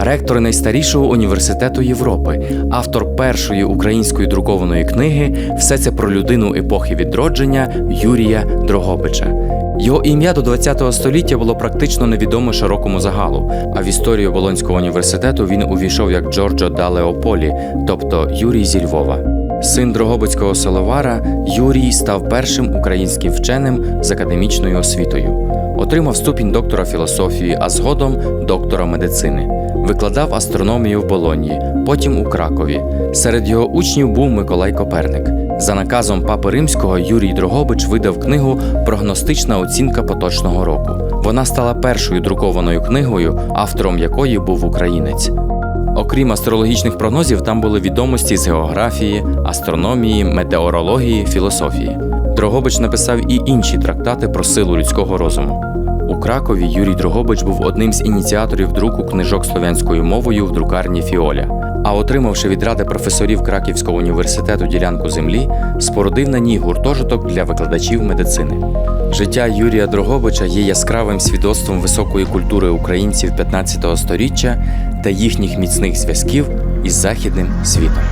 ректор найстарішого університету Європи, автор першої української друкованої книги Все це про людину епохи відродження Юрія Дрогобича. Його ім'я до ХХ століття було практично невідоме широкому загалу, а в історію Болонського університету він увійшов як Джорджо да Леополі, тобто Юрій зі Львова. Син Дрогобицького селовара Юрій став першим українським вченим з академічною освітою. Отримав ступінь доктора філософії, а згодом доктора медицини. Викладав астрономію в Болонії, потім у Кракові. Серед його учнів був Миколай Коперник. За наказом папи римського Юрій Дрогобич видав книгу Прогностична оцінка поточного року. Вона стала першою друкованою книгою, автором якої був українець. Окрім астрологічних прогнозів, там були відомості з географії, астрономії, метеорології, філософії. Дрогобич написав і інші трактати про силу людського розуму. У Кракові Юрій Дрогобич був одним з ініціаторів друку книжок слов'янською мовою в друкарні Фіоля. А отримавши від ради професорів Краківського університету ділянку землі, спорудив на ній гуртожиток для викладачів медицини. Життя Юрія Дрогобича є яскравим свідоцтвом високої культури українців 15 століття та їхніх міцних зв'язків із західним світом.